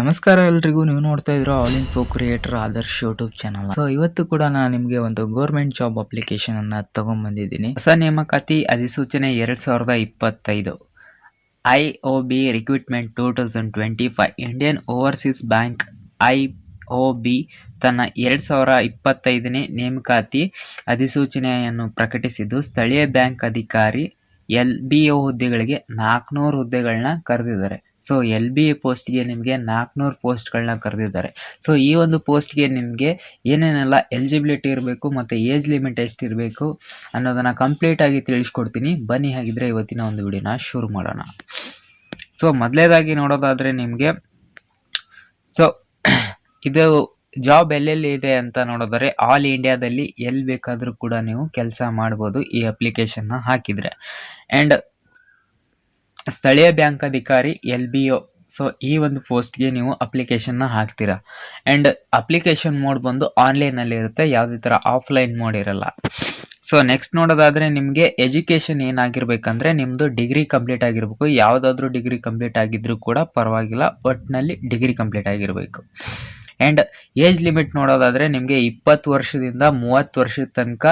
ನಮಸ್ಕಾರ ಎಲ್ರಿಗೂ. ನೀವು ನೋಡ್ತಾ ಇದ್ರು all info creator Adarsh YouTube channel so ಇವತ್ತು ಕೂಡ ನಾನು ನಿಮಗೆ ಒಂದು ಗೌರ್ಮೆಂಟ್ ಜಾಬ್ ಅಪ್ಲಿಕೇಶನ್ ಅನ್ನ ತಗೊಂಡ್ಬಂದಿದ್ದೀನಿ ಹೊಸ ನೇಮಕಾತಿ ಅಧಿಸೂಚನೆ ಎರಡ್ ಸಾವಿರದ ಇಪ್ಪತ್ತೈದು. I O B recruitment two thousand twenty five Indian Overseas Bank I O B ತನ್ನ ಎರಡು ಸಾವಿರ ಇಪ್ಪತ್ತೈದನೇ ನೇಮಕಾತಿ ಅಧಿಸೂಚನೆಯನ್ನು ಪ್ರಕಟಿಸಿದ್ದು, ಸ್ಥಳೀಯ ಬ್ಯಾಂಕ್ ಅಧಿಕಾರಿ ಎಲ್ ಬಿ ಒ ಹುದ್ದೆಗಳಿಗೆ ನಾಲ್ಕುನೂರು ಹುದ್ದೆಗಳನ್ನ ಕರೆದಿದ್ದಾರೆ. ಸೊ ಎಲ್ ಬಿ ಎ ಪೋಸ್ಟ್ಗೆ ನಿಮಗೆ ನಾಲ್ಕುನೂರು ಪೋಸ್ಟ್ಗಳನ್ನ ಕರೆದಿದ್ದಾರೆ. ಸೊ ಈ ಒಂದು ಪೋಸ್ಟ್ಗೆ ನಿಮಗೆ ಏನೇನೆಲ್ಲ ಎಲಿಜಿಬಿಲಿಟಿ ಇರಬೇಕು ಮತ್ತು ಏಜ್ ಲಿಮಿಟ್ ಎಷ್ಟಿರಬೇಕು ಅನ್ನೋದನ್ನು ಕಂಪ್ಲೀಟಾಗಿ ತಿಳಿಸ್ಕೊಡ್ತೀನಿ. ಬನ್ನಿ ಹಾಗಿದ್ರೆ ಇವತ್ತಿನ ಒಂದು ವಿಡಿಯೋನ ಶುರು ಮಾಡೋಣ. ಸೊ ಮೊದಲೇದಾಗಿ ನೋಡೋದಾದರೆ ನಿಮಗೆ ಸೊ ಇದು ಜಾಬ್ ಎಲ್ಲೆಲ್ಲಿ ಇದೆ ಅಂತ ನೋಡಿದ್ರೆ ಆಲ್ ಇಂಡಿಯಾದಲ್ಲಿ ಎಲ್ಲಿ ಬೇಕಾದರೂ ಕೂಡ ನೀವು ಕೆಲಸ ಮಾಡ್ಬೋದು ಈ ಅಪ್ಲಿಕೇಶನ್ನ ಹಾಕಿದರೆ. ಆ್ಯಂಡ್ ಸ್ಥಳೀಯ ಬ್ಯಾಂಕ್ ಅಧಿಕಾರಿ, ಎಲ್ ಬಿ ಒ ಸೊ ಈ ಒಂದು ಪೋಸ್ಟ್ಗೆ ನೀವು ಅಪ್ಲಿಕೇಶನ್ನ ಹಾಕ್ತೀರಾ. ಆ್ಯಂಡ್ ಅಪ್ಲಿಕೇಶನ್ ಮೋಡ್ ಬಂದು ಆನ್ಲೈನಲ್ಲಿ ಇರುತ್ತೆ, ಯಾವುದೇ ಥರ ಆಫ್ಲೈನ್ ಮೋಡ್ ಇರಲ್ಲ. ಸೊ ನೆಕ್ಸ್ಟ್ ನೋಡೋದಾದರೆ ನಿಮಗೆ ಎಜುಕೇಷನ್ ಏನಾಗಿರ್ಬೇಕಂದ್ರೆ ನಿಮ್ಮದು ಡಿಗ್ರಿ ಕಂಪ್ಲೀಟ್ ಆಗಿರಬೇಕು. ಯಾವುದಾದ್ರೂ ಡಿಗ್ರಿ ಕಂಪ್ಲೀಟ್ ಆಗಿದ್ದರೂ ಕೂಡ ಪರವಾಗಿಲ್ಲ ಒಟ್ಟಿನಲ್ಲಿ ಡಿಗ್ರಿ ಕಂಪ್ಲೀಟ್ ಆಗಿರಬೇಕು. ಆ್ಯಂಡ್ ಏಜ್ ಲಿಮಿಟ್ ನೋಡೋದಾದರೆ ನಿಮಗೆ ಇಪ್ಪತ್ತು ವರ್ಷದಿಂದ ಮೂವತ್ತು ವರ್ಷದ ತನಕ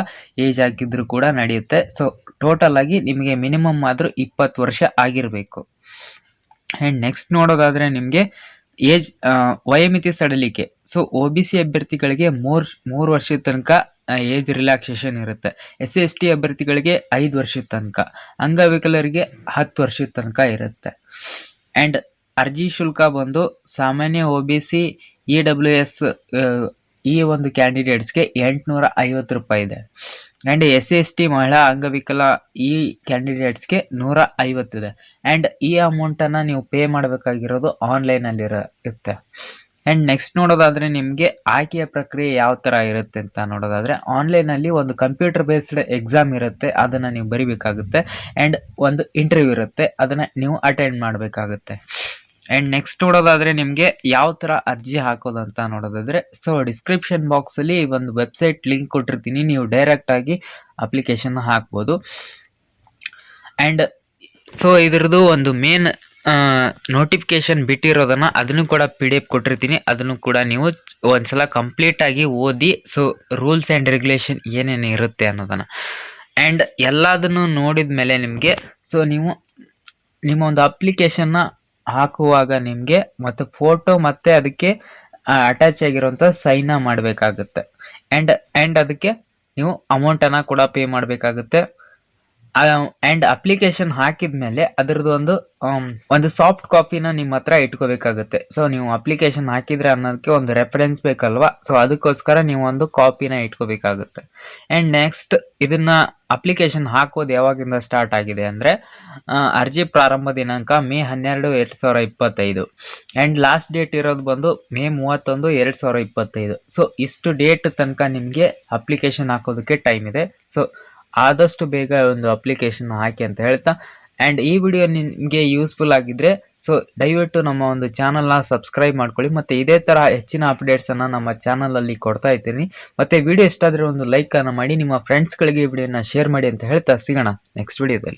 ಏಜ್ ಹಾಕಿದ್ರೂ ಕೂಡ ನಡೆಯುತ್ತೆ. ಸೊ ಆಗಿ ನಿಮಗೆ ಮಿನಿಮಮ್ ಆದರೂ ಇಪ್ಪತ್ತು ವರ್ಷ ಆಗಿರಬೇಕು. ಆ್ಯಂಡ್ ನೆಕ್ಸ್ಟ್ ನೋಡೋದಾದರೆ ನಿಮಗೆ ಏಜ್ ವಯೋಮಿತಿ ಸಡಲಿಕೆ. ಸೊ ಒ ಬಿ ಸಿ ಅಭ್ಯರ್ಥಿಗಳಿಗೆ ಮೂರು ಮೂರು ವರ್ಷದ ತನಕ ಏಜ್ ರಿಲ್ಯಾಕ್ಸೇಷನ್ ಇರುತ್ತೆ. ಎಸ್ ಸಿ ಎಸ್ ಟಿ ಅಭ್ಯರ್ಥಿಗಳಿಗೆ ಐದು ವರ್ಷದ ತನಕ. ಅಂಗವಿಕಲರಿಗೆ ಹತ್ತು ವರ್ಷದ ತನಕ ಇರುತ್ತೆ. ಆ್ಯಂಡ್ ಅರ್ಜಿ ಶುಲ್ಕ ಬಂದು ಸಾಮಾನ್ಯ O B C E W S ಈ ಒಂದು ಕ್ಯಾಂಡಿಡೇಟ್ಸ್ಗೆ ಎಂಟುನೂರ ಐವತ್ತು ರೂಪಾಯಿ ಇದೆ. And S C S T ಮಹಿಳಾ ಅಂಗವಿಕಲ ಈ ಕ್ಯಾಂಡಿಡೇಟ್ಸ್ಗೆ ನೂರ ಐವತ್ತಿದೆ ಆ್ಯಂಡ್ ಈ ಅಮೌಂಟನ್ನು ನೀವು ಪೇ ಮಾಡಬೇಕಾಗಿರೋದು ಆನ್ಲೈನಲ್ಲಿ ಇರುತ್ತೆ. ಆ್ಯಂಡ್ ನೆಕ್ಸ್ಟ್ ನೋಡೋದಾದರೆ ನಿಮಗೆ ಆಯ್ಕೆಯ ಪ್ರಕ್ರಿಯೆ ಯಾವ ಥರ ಇರುತ್ತೆ ಅಂತ ನೋಡೋದಾದರೆ ಆನ್ಲೈನಲ್ಲಿ ಒಂದು ಕಂಪ್ಯೂಟರ್ ಬೇಸ್ಡ್ ಎಕ್ಸಾಮ್ ಇರುತ್ತೆ, ಅದನ್ನು ನೀವು ಬರಿಬೇಕಾಗುತ್ತೆ. ಆ್ಯಂಡ್ ಒಂದು ಇಂಟರ್ವ್ಯೂ ಇರುತ್ತೆ, ಅದನ್ನು ನೀವು ಅಟೆಂಡ್ ಮಾಡಬೇಕಾಗುತ್ತೆ. ಆ್ಯಂಡ್ ನೆಕ್ಸ್ಟ್ ನೋಡೋದಾದರೆ ನಿಮಗೆ ಯಾವ ಥರ ಅರ್ಜಿ ಹಾಕೋದಂತ ನೋಡೋದಾದರೆ ಸೊ ಡಿಸ್ಕ್ರಿಪ್ಷನ್ ಬಾಕ್ಸಲ್ಲಿ ಒಂದು ವೆಬ್ಸೈಟ್ ಲಿಂಕ್ ಕೊಟ್ಟಿರ್ತೀನಿ. ನೀವು ಡೈರೆಕ್ಟಾಗಿ ಅಪ್ಲಿಕೇಶನ್ ಹಾಕ್ಬೋದು. ಆ್ಯಂಡ್ ಸೊ ಇದ್ರದ್ದು ಒಂದು ಮೇನ್ ನೋಟಿಫಿಕೇಶನ್ ಬಿಟ್ಟಿರೋದನ್ನು ಅದನ್ನು ಕೂಡ ಪಿ ಡಿ ಎಫ್ ಕೊಟ್ಟಿರ್ತೀನಿ. ಅದನ್ನು ಕೂಡ ನೀವು ಒಂದ್ಸಲ ಕಂಪ್ಲೀಟಾಗಿ ಓದಿ ಸೊ ರೂಲ್ಸ್ ಆ್ಯಂಡ್ ರೆಗ್ಯುಲೇಷನ್ ಏನೇನು ಇರುತ್ತೆ ಅನ್ನೋದನ್ನು. ಆ್ಯಂಡ್ ಎಲ್ಲದನ್ನು ನೋಡಿದ ಮೇಲೆ ನಿಮಗೆ ಸೊ ನೀವು ನಿಮ್ಮ ಒಂದು ಅಪ್ಲಿಕೇಶನ್ನ ಹಾಕುವಾಗ ನಿಮಗೆ ಮತ್ತು ಫೋಟೋ ಮತ್ತು ಅದಕ್ಕೆ ಅಟ್ಯಾಚ್ ಆಗಿರುವಂಥ ಸೈನ ಮಾಡಬೇಕಾಗುತ್ತೆ. ಆ್ಯಂಡ್ ಆ್ಯಂಡ್ ಅದಕ್ಕೆ ನೀವು ಅಮೌಂಟನ್ನು ಕೂಡ ಪೇ ಮಾಡಬೇಕಾಗುತ್ತೆ. ಆ್ಯಂಡ್ ಅಪ್ಲಿಕೇಶನ್ ಹಾಕಿದ ಮೇಲೆ ಅದರದ್ದು ಒಂದು ಒಂದು ಸಾಫ್ಟ್ ಕಾಪಿನ ನಿಮ್ಮ ಹತ್ರ ಇಟ್ಕೋಬೇಕಾಗುತ್ತೆ. ಸೊ ನೀವು ಅಪ್ಲಿಕೇಶನ್ ಹಾಕಿದ್ರೆ ಅನ್ನೋದಕ್ಕೆ ಒಂದು ರೆಫರೆನ್ಸ್ ಬೇಕಲ್ವಾ? ಸೊ ಅದಕ್ಕೋಸ್ಕರ ನೀವು ಒಂದು ಕಾಪಿನ ಇಟ್ಕೋಬೇಕಾಗುತ್ತೆ. ಆ್ಯಂಡ್ ನೆಕ್ಸ್ಟ್ ಇದನ್ನ ಅಪ್ಲಿಕೇಶನ್ ಹಾಕೋದು ಯಾವಾಗಿಂದ ಸ್ಟಾರ್ಟ್ ಆಗಿದೆ ಅಂದರೆ ಅರ್ಜಿ ಪ್ರಾರಂಭ ದಿನಾಂಕ ಮೇ ಹನ್ನೆರಡು, ಎರಡು ಸಾವಿರ ಇಪ್ಪತ್ತೈದು. ಆ್ಯಂಡ್ ಲಾಸ್ಟ್ ಡೇಟ್ ಇರೋದು ಬಂದು ಮೇ ಮೂವತ್ತೊಂದು, ಎರಡು ಸಾವಿರ ಇಪ್ಪತ್ತೈದು. ಸೊ ಇಷ್ಟು ಡೇಟ್ ತನಕ ನಿಮಗೆ ಅಪ್ಲಿಕೇಶನ್ ಹಾಕೋದಕ್ಕೆ ಟೈಮ್ ಇದೆ. ಸೊ ಆದಷ್ಟು ಬೇಗ ಒಂದು ಅಪ್ಲಿಕೇಶನ್ ಹಾಕಿ ಅಂತ ಹೇಳ್ತಾ ಆ್ಯಂಡ್ ಈ ವಿಡಿಯೋ ನಿಮಗೆ ಯೂಸ್ಫುಲ್ ಆಗಿದ್ದರೆ ಸೊ ದಯವಿಟ್ಟು ನಮ್ಮ ಒಂದು ಚಾನಲ್ನ ಸಬ್ಸ್ಕ್ರೈಬ್ ಮಾಡ್ಕೊಳ್ಳಿ, ಮತ್ತು ಇದೇ ಥರ ಹೆಚ್ಚಿನ ಅಪ್ಡೇಟ್ಸನ್ನು ನಮ್ಮ ಚಾನಲಲ್ಲಿ ಕೊಡ್ತಾ ಇದ್ದೀನಿ. ಮತ್ತು ವಿಡಿಯೋ ಇಷ್ಟ ಒಂದು ಲೈಕನ್ನು ಮಾಡಿ, ನಿಮ್ಮ ಫ್ರೆಂಡ್ಸ್ಗಳಿಗೆ ಈ ವಿಡಿಯೋನ ಶೇರ್ ಮಾಡಿ ಅಂತ ಹೇಳ್ತಾ, ಸಿಗೋಣ ನೆಕ್ಸ್ಟ್ ವಿಡಿಯೋದಲ್ಲಿ